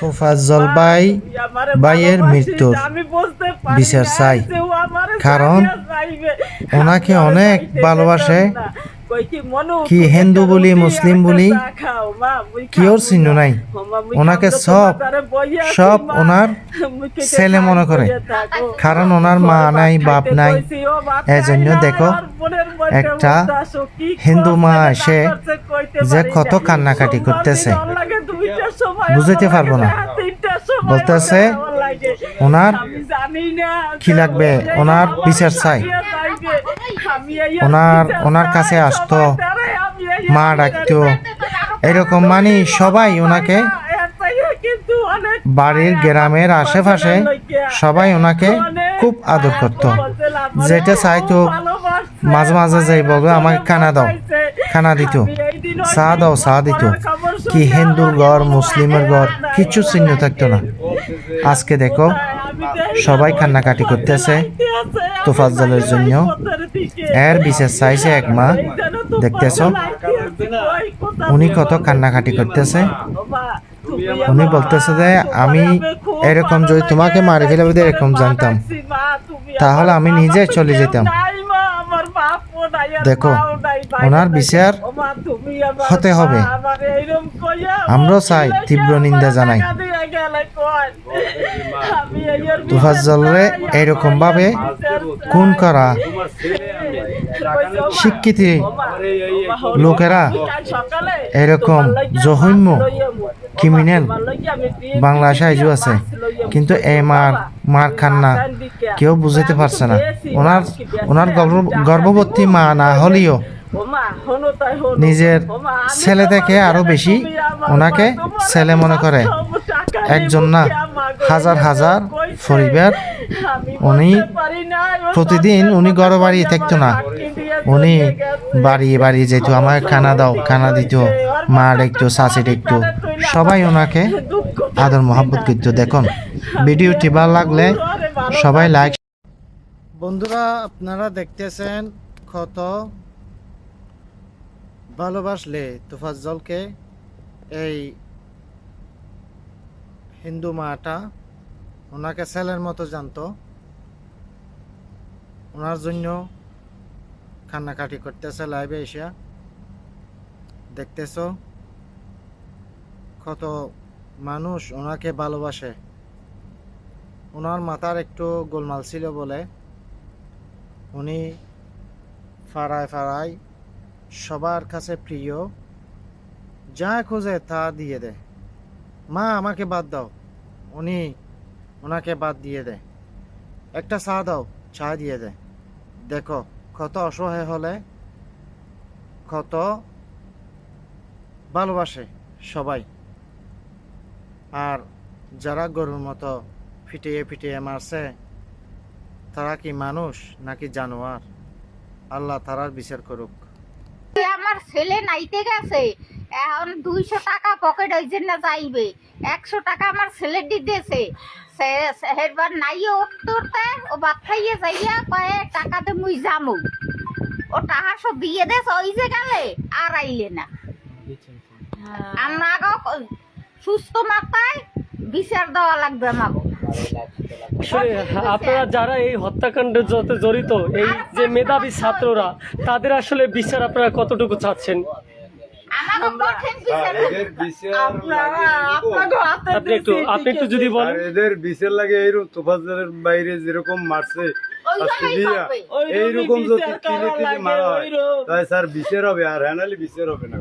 তোফাজ্জল আমারে ভাইয়ের মৃত্যুর বিচার চাই। কারণ ওনাকে অনেক ভালোবাসে। কি হিন্দু বলি, মুসলিম বলি, চা খাও, মা, মুই কি ওর খাব চিহ্ন নাই। ওনাকে সব- সব ওনার ছেলে মনে করে। কারণ ওনার মা নাই, বাপ নাই। এজন্য দেখো, একটা হিন্দু মা এসে যে কত কান্নাকাটি করতেছে। বুঝাইতে পারব না। বলতেছে, ওনার কি লাগবে, ওনার বিচার চাই। ওনার- ওনার কাছে আসতো, মা ডাকতো। এরকম মানে সবাই ওনাকে বাড়ির গ্রামের আশেপাশে সবাই ওনাকে খুব আদর করত। যেটা চাইতো মাঝে মাঝে যাই বলবে আমাকে খানা দাও খানা দিত। চা দাও দিত কি হিন্দুর ঘর মুসলিমের ঘর কিছু চিহ্ন থাকতো না। আজকে দেখো, সবাই কান্নাকাটি করতেছে তোফাজ্জলের জন্য। এর বিশেষ চাইছে এক মা, দেখতেছ? উনি কত কান্নাকাটি করতেছে। উনি বলতেছে যে, আমি এরকম যদি তোমাকে মারি ফেলে এরকম জানতাম। তাহলে আমি নিজে চলে যেতাম। দেখো, ওনার বিচার হতে হবে। আমরাও চাই তীব্র নিন্দা জানাই তোফাজ্জলরে এরকম ভাবে খুন করা শিক্ষিত লোকেরা এরকম জঘন্য ক্রিমিনাল বাংলাদেশে আইজও আছে কিন্তু এই মার মার খান না কেউ বুঝাতে পারছে না ওনার ওনার গর্ভ- গর্ভবতী মা না হলেও নিজের ছেলে থেকে আরও বেশি ওনাকে ছেলে মনে করে। একজন না হাজার হাজার পরিবার। উনি প্রতিদিন উনি ঘর বাড়ি থাকতো না। উনি বাড়ি বাড়ি যেত আমাকে খানা দাও খানা দিত। মা দেখতো চাষি দেখতো। সবাই ওনাকে আদর, মহাব্বত করতো দেখুন ভিডিওটি ভালো লাগলে সবাই লাইক বন্ধুরা, আপনারা দেখতেছেন কত ভালোবাসলে তোফাজ্জলকে, এই হিন্দু মাটা। ওনাকে ছেলের মতো জানতো। ওনার জন্য কান্নাকাটি করতেছে লাইভে এসে। দেখতেছো? কত মানুষ ওনাকে ভালোবাসে। ওনার মাথার একটু গোলমাল ছিল বলে উনি ফাড়ায় ফাড়ায় সবার কাছে প্রিয়, যা খোঁজে তা দিয়ে দেয়। মা, আমাকে বাদ দাও। উনি ওনাকে বাদ দিয়ে দেয়। একটা চা দাও, চা দিয়ে দেয়। দেখো, কত অসহায় হলে কত ভালোবাসে সবাই। আর যারা গরুর মতো ফিটিয়ে ফিটিয়ে মারছে তারা কি মানুষ নাকি জানোয়ার? আল্লাহ তারার বিচার করুক। এ আমার ছেলে নাইতে গেছে এখন দুইশো টাকা পকেট হয়েছে না যাইবে। একশো টাকা আমার ছেলে দিতেছে। হেরবার নাই উঠতে ও খাইয়ে যাইয়া কয়ে টাকাতে মুই যামু। ও টাকা সব দিয়ে দেস ওই যে গেলে আর আইলে না। আমরা সুস্থ মাথায় বিচার দেওয়া লাগবে আমাকে। আপনারা যারা এই হত্যাকাণ্ডের সাথে জড়িত এই যে মেধাবী ছাত্ররা তাদের আসলে বিচার আপনারা কতটুকু চাচ্ছেন? বিচার আপনি একটু আপনি একটু যদি বলেন। এদের বিচার লাগে এইরকম তোফাজ্জলের বাইরে যেরকম মারছে। এইরকম যদি তিলে তিলে মারা হয় ওইরকম। তাই স্যার বিচার হবে আর হ্যানালি বিচার হবে না